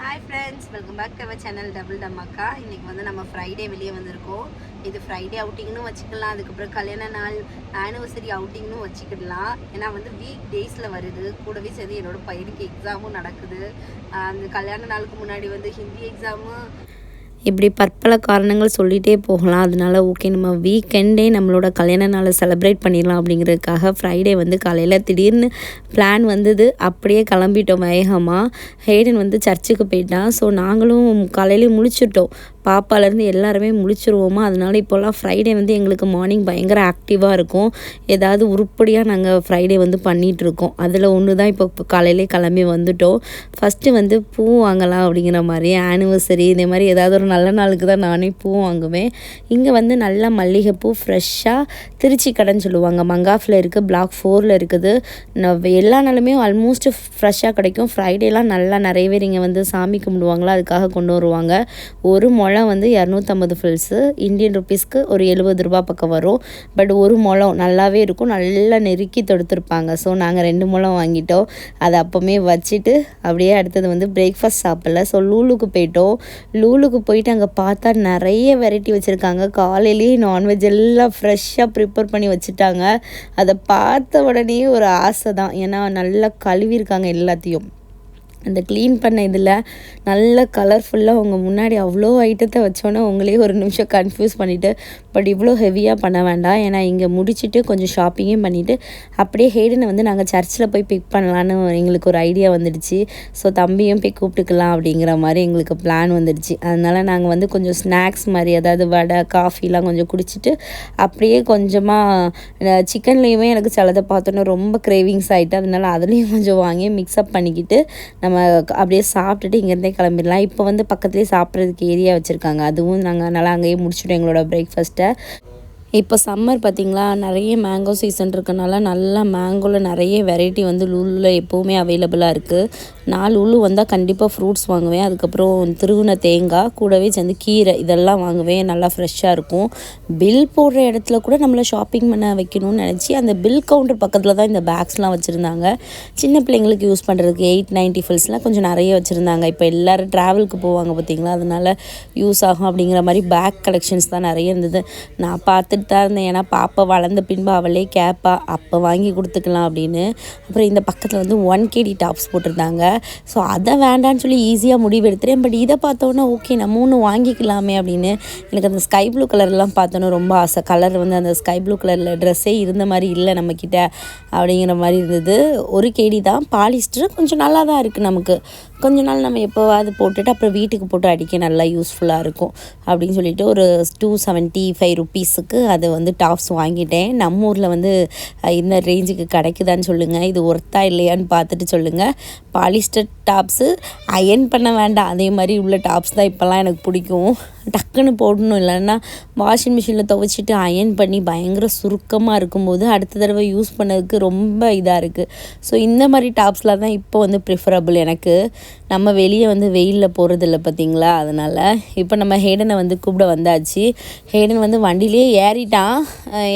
Hi friends welcome back to our channel double டம்மாக்கா இன்றைக்கி வந்து நம்ம ஃப்ரைடே வெளியே வந்திருக்கோம். இது ஃப்ரைடே அவுட்டிங்னு வச்சுக்கலாம். அதுக்கப்புறம் கல்யாண நாள் ஆனிவர்சரி அவுட்டிங்னு வச்சுக்கிடலாம். ஏன்னா வந்து வீக் டேஸில் வருது. கூடவே சேர்ந்து என்னோட பையனுக்கு எக்ஸாமும் நடக்குது. அந்த கல்யாண நாளுக்கு முன்னாடி வந்து ஹிந்தி எக்ஸாமும் இப்படி பற்பல காரணங்கள் சொல்லிகிட்டே போகலாம். அதனால ஓகே நம்ம வீக்கெண்டே நம்மளோட கல்யாண நாளை செலிப்ரேட் பண்ணிடலாம் அப்படிங்கிறதுக்காக ஃப்ரைடே வந்து காலையில் திடீர்னு பிளான் வந்தது. அப்படியே கிளம்பிட்டோம் வேகமாக ஹேடன் வந்து சர்ச்சுக்கு போயிட்டான். ஸோ நாங்களும் காலையிலே முழிச்சிட்டோம். பாப்பாலேருந்து எல்லாருமே முழிச்சிருவோமா? அதனால இப்போல்லாம் ஃப்ரைடே வந்து எங்களுக்கு மார்னிங் பயங்கர ஆக்டிவாக இருக்கும். ஏதாவது உருப்படியாக நாங்கள் ஃப்ரைடே வந்து பண்ணிகிட்ருக்கோம் அதில் ஒன்று தான் இப்போ இப்போ காலையிலே கிளம்பி வந்துட்டோம். ஃபஸ்ட்டு வந்து பூ வாங்கலாம் அப்படிங்கிற மாதிரி ஆனிவர்சரி இந்த மாதிரி ஏதாவது ஒரு நல்ல நாளுக்கு தான் நானே பூ வாங்குவேன். இங்கே வந்து நல்ல மல்லிகைப்பூ ஃப்ரெஷ்ஷாக திருச்சி கடைன்னு சொல்லுவாங்க. மங்காஃபில் இருக்குது பிளாக் ஃபோரில் இருக்குது. நான் எல்லா நாளுமே ஆல்மோஸ்ட் ஃப்ரெஷ்ஷாக கிடைக்கும். ஃப்ரைடேலாம் நல்லா நிறைய பேர் இங்கே வந்து சாமி கும்பிடுவாங்களா? அதுக்காக கொண்டு வருவாங்க. ஒரு முழம் வந்து இரநூத்தம்பது ஃபில்ஸு இந்தியன் ருபீஸ்க்கு ஒரு எழுபது ரூபா பக்கம் வரும். பட் ஒரு முழம் நல்லாவே இருக்கும் நல்லா நெருக்கி தொடுத்துருப்பாங்க. ஸோ நாங்கள் ரெண்டு முழம் வாங்கிட்டோம். அதை அப்போமே வச்சுட்டு அப்படியே அடுத்தது வந்து பிரேக்ஃபாஸ்ட் சாப்பிடல. ஸோ லூலுக்கு போயிட்டோம். லூலுக்கு போயிட்டு அங்கே பார்த்தா நிறைய வெரைட்டி வச்சுருக்காங்க. காலையிலேயே நான்வெஜ் எல்லாம் ஃப்ரெஷ்ஷாக ப்ரிப்பேர் பண்ணி வச்சுட்டாங்க. அதை பார்த்த உடனே ஒரு ஆசை தான். ஏன்னா நல்லா கழுவிருக்காங்க எல்லாத்தையும். அந்த க்ளீன் பண்ண இதில் நல்ல கலர்ஃபுல்லாக உங்கள் முன்னாடி அவ்வளோ ஐட்டத்தை வச்சோன்னே உங்களே ஒரு நிமிஷம் கன்ஃபியூஸ் பண்ணிவிட்டு பட் இவ்வளோ ஹெவியாக பண்ண வேண்டாம். ஏன்னா இங்கே முடிச்சுட்டு கொஞ்சம் ஷாப்பிங்கும் பண்ணிவிட்டு அப்படியே ஹேடனை வந்து நாங்கள் சர்ச்சில் போய் பிக் பண்ணலான்னு எங்களுக்கு ஒரு ஐடியா வந்துடுச்சு. ஸோ தம்பியும் போய் கூப்பிட்டுக்கலாம் அப்படிங்கிற மாதிரி எங்களுக்கு பிளான் வந்துடுச்சு. அதனால் நாங்கள் வந்து கொஞ்சம் ஸ்நாக்ஸ் மாதிரி அதாவது வடை காஃபிலாம் கொஞ்சம் குடிச்சிட்டு அப்படியே கொஞ்சமாக சிக்கன்லேயுமே எனக்கு சிலதை பார்த்தோன்னே ரொம்ப கிரேவிங்ஸ் ஆகிட்டு அதனால அதுலேயும் கொஞ்சம் வாங்கி மிக்ஸ்அப் பண்ணிக்கிட்டு நம்ம அப்படியே சாப்பிட்டுட்டு இங்கேருந்தே கிளம்பிடலாம். இப்போ வந்து பக்கத்துலேயே சாப்பிட்றதுக்கு ஏரியா வச்சுருக்காங்க. அதுவும் நாங்கள் நல்லா அங்கேயே முடிச்சுட்டோம் எங்களோட பிரேக்ஃபாஸ்ட்டை இப்போ சம்மர் பார்த்திங்களா நிறைய மேங்கோ சீசன் இருக்கனால நல்லா மேங்கோவில் நிறைய வெரைட்டி வந்து லூலில் எப்போவுமே அவைலபிளாக இருக்குது நாலு உள்ளு வந்தால் கண்டிப்பாக ஃப்ரூட்ஸ் வாங்குவேன். அதுக்கப்புறம் திருகுன தேங்காய் கூடவே சேர்ந்து கீரை இதெல்லாம் வாங்குவேன். நல்லா ஃப்ரெஷ்ஷாக இருக்கும். பில் போடுற இடத்துல கூட நம்மளை ஷாப்பிங் பண்ண வைக்கணும்னு நினச்சி அந்த பில் கவுண்டர் பக்கத்தில் தான் இந்த பேக்ஸ்லாம் வச்சுருந்தாங்க. சின்ன பிள்ளைங்களுக்கு யூஸ் பண்ணுறதுக்கு எயிட் நைன்ட்டி ஃபில்ஸ்லாம் கொஞ்சம் நிறைய வச்சுருந்தாங்க. இப்போ எல்லோரும் ட்ராவலுக்கு போவாங்க பார்த்தீங்களா அதனால யூஸ் ஆகும் அப்படிங்கிற மாதிரி பேக் கலெக்ஷன்ஸ் தான் நிறைய இருந்தது. நான் பார்த்து பார்த்துட்டு தான் இருந்தேன். ஏன்னா பாப்பா வளர்ந்த பின்பு அவளே கேட்பா அப்போ வாங்கி கொடுத்துக்கலாம் அப்படின்னு. அப்புறம் இந்த பக்கத்தில் வந்து ஒன் கேடி டாப்ஸ் போட்டிருந்தாங்க. ஸோ அதை வேண்டான்னு சொல்லி ஈஸியாக முடிவு எடுத்துகிறேன் பட் இதை பார்த்தோன்னே ஓகே நம்ம ஒன்று வாங்கிக்கலாமே அப்படின்னு எனக்கு அந்த ஸ்கை ப்ளூ கலர்லாம் பார்த்தோன்னே ரொம்ப ஆசை. கலர் வந்து அந்த ஸ்கை ப்ளூ கலரில் ட்ரெஸ்ஸே இருந்த மாதிரி இல்லை நம்மக்கிட்ட அப்படிங்கிற மாதிரி இருந்தது. ஒரு கேடி தான். பாலிஸ்டர் கொஞ்சம் நல்லா தான் இருக்குது நமக்கு. கொஞ்ச நாள் நம்ம எப்போவாது போட்டுட்டு அப்புறம் வீட்டுக்கு போட்டு அடிக்க நல்லா யூஸ்ஃபுல்லாக இருக்கும். அப்படின்னு சொல்லிட்டு ஒரு டூ செவன்ட்டி ஃபைவ் ருப்பீஸுக்கு அது வந்து டாப்ஸ் வாங்கிட்டேன். நம்ம ஊரில் வந்து இந்த ரேஞ்சுக்கு கிடைக்குதான்னு சொல்லுங்கள் இது ஒர்த்தா இல்லையான்னு பார்த்துட்டு சொல்லுங்கள் பாலிஸ்டர் டாப்ஸு அயன் பண்ண வேண்டாம். அதே மாதிரி உள்ள டாப்ஸ் தான் இப்போல்லாம் எனக்கு பிடிக்கும். டக்குன்னு போடணும். இல்லைன்னா வாஷிங் மிஷினில் துவைச்சிட்டு அயன் பண்ணி பயங்கர சுருக்கமாக இருக்கும்போது அடுத்த தடவை யூஸ் பண்ணதுக்கு ரொம்ப இதாக இருக்குது ஸோ இந்த மாதிரி டாப்ஸ்லாம் தான் இப்போ வந்து ப்ரிஃபரபிள் எனக்கு. நம்ம வெளியே வந்து வெயிலில் போகிறதில்ல பார்த்தீங்களா அதனால் இப்போ நம்ம ஹேடனை வந்து கூப்பிட வந்தாச்சு. ஹேடன் வந்து வண்டியிலே ஏறிட்டான்.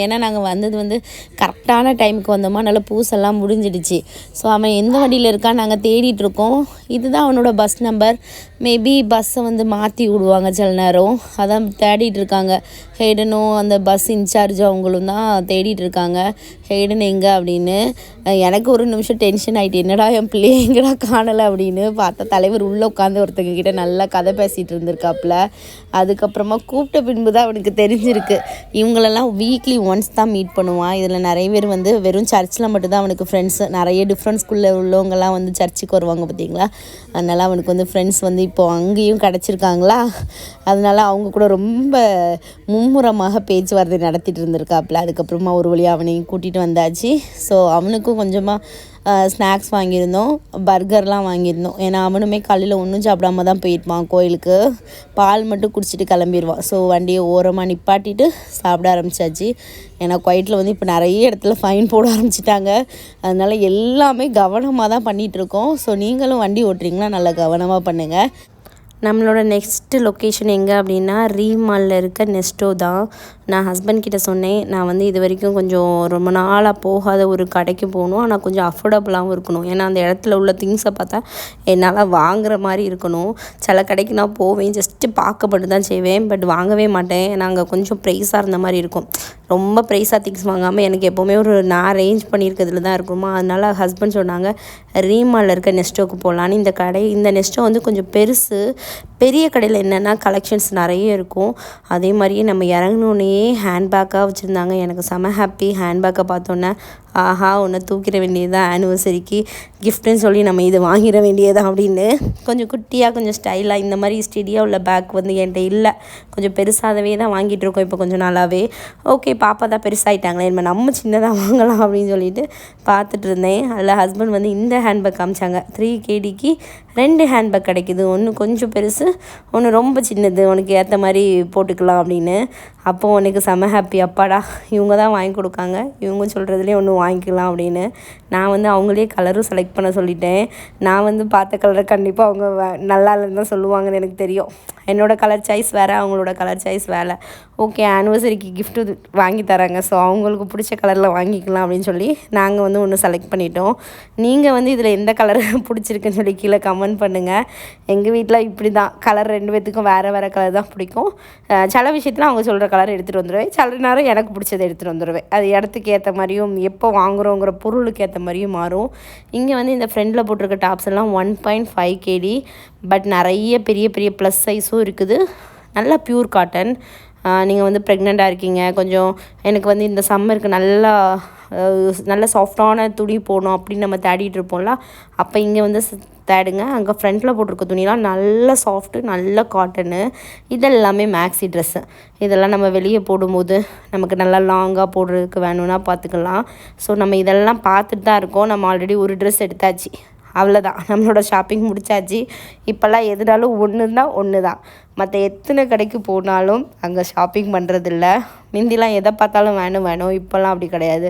ஏன்னா நாங்கள் வந்தது வந்து கரெக்டான டைமுக்கு வந்தோமா? நல்லா பூசெல்லாம் முடிஞ்சிடுச்சு. ஸோ அவன் எந்த வண்டியில் இருக்கான் நாங்கள் தேடிட்டுருக்கோம் இதுதான் அவனோட பஸ் நம்பர் மேபி பஸ்ஸை வந்து மாற்றி விடுவாங்க சில நேரம். அதான் தேடிட்டு இருக்காங்க. ஹேடனும் அந்த பஸ் இன்சார்ஜ் அவங்களும் தான் தேடிட்டு இருக்காங்க. ஹேடன் எங்கே அப்படின்னு எனக்கு ஒரு நிமிஷம் டென்ஷன் ஆகிட்டு என்னடா என் பிள்ளைய எங்கடா காணலை? அப்படின்னு பார்த்தா தலைவர் உள்ளே உட்காந்து ஒருத்தங்க கிட்ட நல்லா கதை பேசிகிட்டு இருந்திருக்காப்புல. அதுக்கப்புறமா கூப்பிட்ட பின்பு தான் அவனுக்கு தெரிஞ்சிருக்கு. இவங்களெல்லாம் வீக்லி ஒன்ஸ் தான் மீட் பண்ணுவான். இதில் நிறைய பேர் வந்து வெறும் சர்ச்சில் மட்டும்தான் அவனுக்கு ஃப்ரெண்ட்ஸு நிறைய டிஃப்ரெண்ட் ஸ்கூலில் உள்ளவங்கலாம் வந்து சர்ச்சுக்கு வருவாங்க பார்த்தீங்களா? அதனால் அவனுக்கு வந்து ஃப்ரெண்ட்ஸ் வந்து இப்போ அங்கேயும் கிடச்சிருக்காங்களா? அதனால் அவங்க கூட ரொம்ப மும்முரமாக பேச்சுவார்த்தை நடத்திட்டு இருந்திருக்காப்புல. அதுக்கப்புறமா ஒரு வழியாக அவனையும் கூட்டிகிட்டு வந்தாச்சு. ஸோ அவனுக்கும் கொஞ்சமாக ஸ்நாக்ஸ் வாங்கியிருந்தோம். பர்கர்லாம் வாங்கியிருந்தோம். ஏன்னா அவனுமே காலையில் ஒன்றும் சாப்பிடாம தான் போயிருப்பான் கோயிலுக்கு. பால் மட்டும் குடிச்சிட்டு கிளம்பிடுவான் ஸோ வண்டியை ஓரமாக நிப்பாட்டிட்டு சாப்பிட ஆரம்பிச்சாச்சு. ஏன்னா குவைட்டில் வந்து இப்போ நிறைய இடத்துல ஃபைன் போட ஆரம்பிச்சிட்டாங்க. அதனால் எல்லாமே கவனமாக தான் பண்ணிகிட்ருக்கோம் ஸோ நீங்களும் வண்டி ஓட்டுறீங்களா நல்லா கவனமாக பண்ணுங்கள் நம்மளோட நெக்ஸ்ட்டு லொக்கேஷன் எங்கே அப்படின்னா ரீமாலில் இருக்க நெஸ்டோ தான். நான் ஹஸ்பண்ட் கிட்ட சொன்னேன் நான் வந்து இது வரைக்கும் கொஞ்சம் ரொம்ப நாளாக போகாத ஒரு கடைக்கு போகணும். ஆனால் கொஞ்சம் அஃபோர்டபுளாகவும் இருக்கணும். ஏன்னா அந்த இடத்துல உள்ள திங்ஸை பார்த்தா என்னால் வாங்குற மாதிரி இருக்கணும். சில கடைக்கு நான் போவேன் ஜஸ்ட்டு பார்க்க தான் செய்வேன் பட் வாங்கவே மாட்டேன். நாங்கள் கொஞ்சம் ப்ரைஸாக இருந்த மாதிரி இருக்கும். ரொம்ப ப்ரைஸாக திங்ஸ் வாங்காமல் எனக்கு எப்போவுமே ஒரு நான் அரேஞ்ச் பண்ணியிருக்கிறதுல தான் இருக்குமா? அதனால் ஹஸ்பண்ட் சொன்னாங்க ரீமாலில் இருக்க நெஸ்டோக்கு போகலான்னு இந்த கடை இந்த நெஸ்டோ வந்து கொஞ்சம் பெருசு. பெரிய கடையில் என்னென்னா கலெக்ஷன்ஸ் நிறைய இருக்கும். அதே மாதிரியே நம்ம இறங்கினோடனே ஹேண்ட்பேக்காக வச்சுருந்தாங்க. எனக்கு செம ஹாப்பி ஹேண்ட்பேக்கை பார்த்தோன்னே ஆஹா ஒன்று தூக்கிட வேண்டியதுதான் ஆனிவர்சரிக்கு கிஃப்ட்டுன்னு சொல்லி நம்ம இது வாங்கிட வேண்டியதான் அப்படின்னு. கொஞ்சம் குட்டியாக கொஞ்சம் ஸ்டைலாக இந்த மாதிரி ஸ்டெடியாக உள்ள பேக் வந்து என்கிட்ட இல்லை. கொஞ்சம் பெருசாகவே தான் வாங்கிட்டு இருக்கோம் இப்போ கொஞ்சம் நாளாகவே ஓகே பாப்பா தான் பெருசாகிட்டாங்களே நம்ம நம்ம சின்னதாக வாங்கலாம் அப்படின்னு சொல்லிட்டு பார்த்துட்டு இருந்தேன். அதில் ஹஸ்பண்ட் வந்து இந்த ஹேண்ட்பேக் காமிச்சாங்க. த்ரீ கேடிக்கு ரெண்டு ஹேண்ட்பேக் கிடைக்குது. ஒன்று கொஞ்சம் பெருசு ஒன்று ரொம்ப சின்னது. உனக்கு ஏற்ற மாதிரி போட்டுக்கலாம் அப்படின்னு. அப்போ உனக்கு செம ஹாப்பி அப்பாடா இவங்க தான் வாங்கி கொடுக்காங்க. இவங்க சொல்கிறதுலேயே ஒன்று வாங்கிக்கலாம் அப்படின்னு. நான் வந்து அவங்களே கலரும் செலக்ட் பண்ண சொல்லிட்டேன். நான் வந்து பார்த்த கலரை கண்டிப்பாக அவங்க வ- நல்லா இல்லைன்னு தான் சொல்லுவாங்கன்னு எனக்கு தெரியும். என்னோட கலர் சாய்ஸ் வேறு அவங்களோட கலர் சாய்ஸ் வேலை ஓகே ஆனிவர்சரிக்கு கிஃப்ட்டு வாங்கி தராங்க. ஸோ அவங்களுக்கு பிடிச்ச கலரில் வாங்கிக்கலாம் அப்படின்னு சொல்லி நாங்கள் வந்து ஒன்று செலக்ட் பண்ணிட்டோம். நீங்கள் வந்து இதில் எந்த கலர் பிடிச்சிருக்குன்னு சொல்லி கீழே கமெண்ட் பண்ணுங்கள் எங்கள் வீட்டில் இப்படி தான் கலர் ரெண்டு பேத்துக்கும் வேறு வேறு கலர் தான் பிடிக்கும். சில விஷயத்தில் அவங்க சொல்கிற கலர் எடுத்துகிட்டு வந்துடுவேன் சில நேரம் எனக்கு பிடிச்சதை எடுத்துகிட்டு வந்துடுவேன் அது இடத்துக்கு ஏற்ற மாதிரியும் எப்போ வாங்குறோங்கிற பொருளுக்கு ஏற்ற மாதிரியும் மாறும். இங்கே வந்து இந்த ஃப்ரெண்டில் போட்டிருக்க டாப்ஸ் எல்லாம் one point five K D நிறைய பெரிய பெரிய ப்ளஸ் சைஸும் இருக்குது. நல்லா ப்யூர் காட்டன் நீங்கள் வந்து ப்ரெக்னெண்ட்டாக இருக்கீங்க. கொஞ்சம் எனக்கு வந்து இந்த சம்மருக்கு நல்லா நல்ல சாஃப்டான துணி போடணும் அப்படின்னு நம்ம தேடிட்டு இருப்போம்ல அப்போ இங்கே வந்து தேடுங்க. அங்கே ஃப்ரண்ட்டில் போட்டிருக்க துணிலாம் நல்ல சாஃப்ட்டு நல்ல காட்டனு இதெல்லாமே மேக்ஸி ட்ரெஸ்ஸு இதெல்லாம் நம்ம வெளியே போடும்போது நமக்கு நல்லா லாங்காக போடுறதுக்கு வேணும்னா பார்த்துக்கலாம் ஸோ நம்ம இதெல்லாம் பார்த்துட்டு தான் இருக்கோம். நம்ம ஆல்ரெடி ஒரு ட்ரெஸ் எடுத்தாச்சு. அவ்வளோதான் நம்மளோட ஷாப்பிங் முடிச்சாச்சு. இப்போல்லாம் எதுனாலும் ஒன்று தான் ஒன்று தான் மற்ற எத்தனை கடைக்கு போனாலும் அங்கே ஷாப்பிங் பண்ணுறதில்ல முந்திலாம் எதை பார்த்தாலும் வேணும் வேணும். இப்போல்லாம் அப்படி கிடையாது.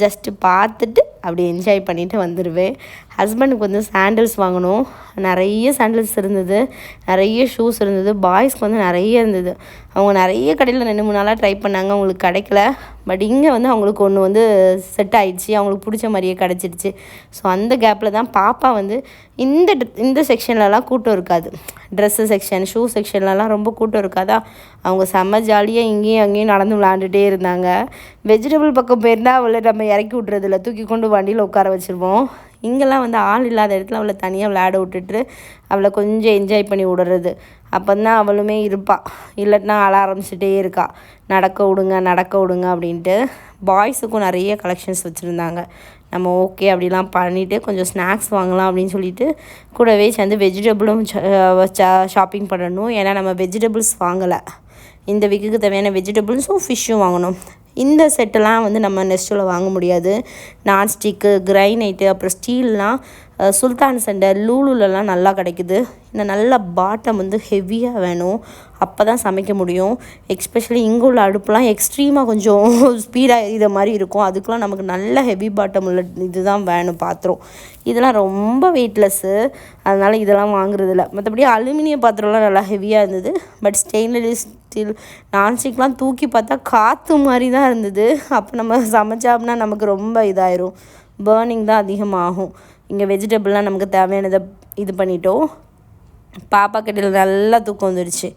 ஜஸ்ட்டு பார்த்துட்டு அப்படி என்ஜாய் பண்ணிவிட்டு வந்துடுவேன் ஹஸ்பண்டுக்கு வந்து சாண்டில்ஸ் வாங்கணும். நிறைய சாண்டில்ஸ் இருந்தது. நிறைய ஷூஸ் இருந்தது. பாய்ஸ்க்கு வந்து நிறைய இருந்தது. அவங்க நிறைய கடையில் ரெண்டு மூணு நாளாக ட்ரை பண்ணாங்க. அவங்களுக்கு கிடைக்கல. பட் இங்கே வந்து அவங்களுக்கு ஒன்று வந்து செட் ஆயிடுச்சு. அவங்களுக்கு பிடிச்ச மாதிரியே கிடச்சிடுச்சு. ஸோ அந்த கேப்பில் தான் பாப்பா வந்து இந்த இந்த செக்ஷன்லலாம் கூட்டம் இருக்காது. ட்ரெஸ்ஸு செக்ஷன் ஷூ செக்ஷன் செக்ஷன்லலாம் ரொம்ப கூட்டம் இருக்காதா அவங்க செம்ம ஜாலியாக இங்கேயும் அங்கேயும் நடந்து விளாண்டுட்டே இருந்தாங்க. வெஜிடபிள் பக்கம் போயிருந்தால் அவளை நம்ம இறக்கி விட்றதில்ல தூக்கி கொண்டு வண்டியில் உட்கார வச்சுருவோம். இங்கெல்லாம் வந்து ஆள் இல்லாத இடத்துல அவளை தனியாக விளையாட விட்டுட்டு அவளை கொஞ்சம் என்ஜாய் பண்ணி விடுறது. அப்போ தான் அவளுமே இருப்பாள் இல்லட்டினா அழ ஆரம்பிச்சிட்டே இருக்கா. நடக்க விடுங்க நடக்க விடுங்க அப்படின்ட்டு பாய்ஸுக்கும் நிறைய கலெக்ஷன்ஸ் வச்சுருந்தாங்க. நம்ம ஓகே அப்படிலாம் பண்ணிவிட்டு கொஞ்சம் ஸ்நாக்ஸ் வாங்கலாம் அப்படின்னு சொல்லிட்டு கூடவே சேர்ந்து வெஜிடபிளும் ஷாப்பிங் பண்ணணும். ஏன்னா நம்ம வெஜிடபிள்ஸ் வாங்கலை. இந்த வீக்குக்கு தேவையான வெஜிடபிள்ஸும் ஃபிஷ்ஷும் வாங்கணும். இந்த செட்டெல்லாம் வந்து நம்ம நெஸ்ட்டில் வாங்க முடியாது. நான்ஸ்டிக்கு கிரைனைட்டு அப்புறம் ஸ்டீல்லாம் சுல்தான் சண்டை லூலுலலாம் நல்லா கிடைக்குது. இந்த நல்ல பாட்டம் வந்து ஹெவியாக வேணும். அப்போ தான் சமைக்க முடியும். எக்ஸ்பெஷலி இங்கே உள்ள அடுப்புலாம் எக்ஸ்ட்ரீமாக கொஞ்சம் ஸ்பீடாக எரியுற மாதிரி இருக்கும். அதுக்கெலாம் நமக்கு நல்ல ஹெவி பாட்டம் உள்ள இதுதான் வேணும் பாத்திரம். இதெல்லாம் ரொம்ப வெயிட்லெஸ்ஸு அதனால் இதெல்லாம் வாங்குறதில்ல. மற்றபடி அலுமினிய பாத்திரம்லாம் நல்லா ஹெவியாக இருந்தது. பட் ஸ்டெயின்லெஸ் ஸ்டீல் நான்ஸ்டிக்லாம் தூக்கி பார்த்தா காற்று மாதிரி தான் இருந்தது. அப்போ நம்ம சமைச்சோம்னா நமக்கு ரொம்ப இதாயிரும். பேர்னிங் தான் அதிகமாகும். இங்கே வெஜிடபிள்லாம் நமக்கு தேவையானதை இது பண்ணிட்டோம். பாப்பா கட்டியில் நல்லா தூக்கம் வந்துடுச்சு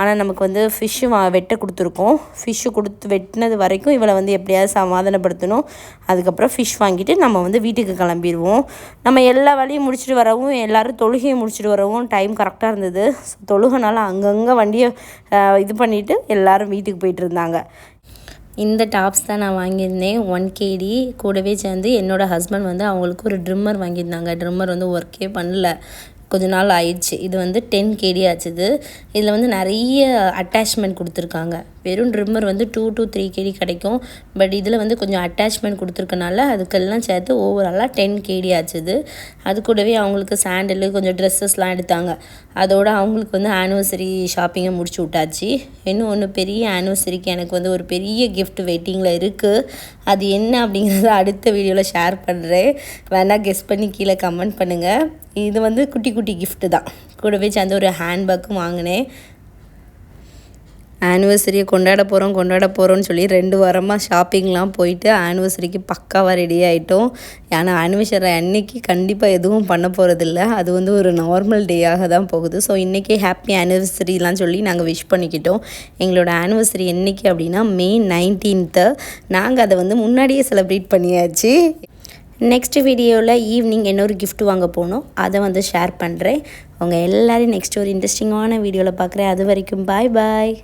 ஆனால் நமக்கு வந்து ஃபிஷ்ஷு வா வெட்ட கொடுத்துருக்கோம். ஃபிஷ்ஷு கொடுத்து வெட்டினது வரைக்கும் இவளை வந்து எப்படியாவது சமாதானப்படுத்தணும். அதுக்கப்புறம் ஃபிஷ் வாங்கிட்டு நம்ம வந்து வீட்டுக்கு கிளம்பிடுவோம் நம்ம எல்லா வேலையும் முடிச்சுட்டு வரவும் எல்லோரும் தொழுகையை முடிச்சுட்டு வரவும் டைம் கரெக்டாக இருந்தது. ஸோ தொழுகனால அங்கங்கே வண்டியை இது பண்ணிவிட்டு எல்லாரும் வீட்டுக்கு போயிட்டு இருந்தாங்க. இந்த டாப்ஸ் தான் நான் வாங்கியிருந்தேன். ஒன் கேடி கூடவே சேர்ந்து என்னோடய ஹஸ்பண்ட் வந்து அவங்களுக்கு ஒரு ட்ரிம்மர் வாங்கியிருந்தாங்க. ட்ரிம்மர் வந்து ஒர்க்கே பண்ணல. கொஞ்ச நாள் ஆயிடுச்சு. இது வந்து டென் கேடி ஆச்சுது. இதில் வந்து நிறைய அட்டாச்மெண்ட் கொடுத்துருக்காங்க. வெறும் ட்ரிம்மர் வந்து டூ டூ த்ரீ கேடி கிடைக்கும். பட் இதில் வந்து கொஞ்சம் அட்டாச்மெண்ட் கொடுத்துருக்கனால அதுக்கெல்லாம் சேர்த்து ஓவராலாக டென் கேடி ஆச்சுது அது கூடவே அவங்களுக்கு சாண்டலு கொஞ்சம் ட்ரெஸ்ஸஸ்லாம் எடுத்தாங்க. அதோட அவங்களுக்கு வந்து ஆனிவர்சரி ஷாப்பிங்கை முடிச்சு விட்டாச்சு. இன்னும் ஒன்று பெரிய ஆனிவர்சரிக்கு எனக்கு வந்து ஒரு பெரிய கிஃப்ட் வெயிட்டிங்கில் இருக்குது அது என்ன அப்படிங்கிறத அடுத்த வீடியோவில் ஷேர் பண்ணுறேன் வேணால் கெஸ் பண்ணி கீழே கமெண்ட் பண்ணுங்கள் இது வந்து குட்டி குட்டி கிஃப்ட்டு தான். கூடவே சேர்ந்து ஒரு ஹேண்ட்பேக்கும் வாங்கினேன். ஆனிவர்சரியை கொண்டாட போகிறோம் கொண்டாட போகிறோம்னு சொல்லி ரெண்டு வாரமாக ஷாப்பிங்லாம் போயிட்டு ஆனிவர்சரிக்கு பக்காவாக ரெடி ஆகிட்டோம் ஏன்னா ஆனிவர்சரி அன்னைக்கு கண்டிப்பாக எதுவும் பண்ண போகிறதில்ல அது வந்து ஒரு நார்மல் டேயாக தான் போகுது. ஸோ இன்றைக்கி ஹாப்பி ஆனிவர்சரிலாம் சொல்லி நாங்கள் விஷ் பண்ணிக்கிட்டோம். எங்களோட ஆனிவர்சரி என்றைக்கு அப்படின்னா மே நைன்டீன்த்து நாங்கள் அதை வந்து முன்னாடியே செலிப்ரேட் பண்ணியாச்சு. நெக்ஸ்ட் வீடியோவில் ஈவினிங் இன்னொரு கிஃப்ட் வாங்க போகணும் அதை வந்து ஷேர் பண்ணுறேன் உங்கள் எல்லோரையும் நெக்ஸ்ட் ஒரு இன்ட்ரெஸ்டிங்கான வீடியோவில் பார்க்குறேன். அது வரைக்கும் பாய் பாய்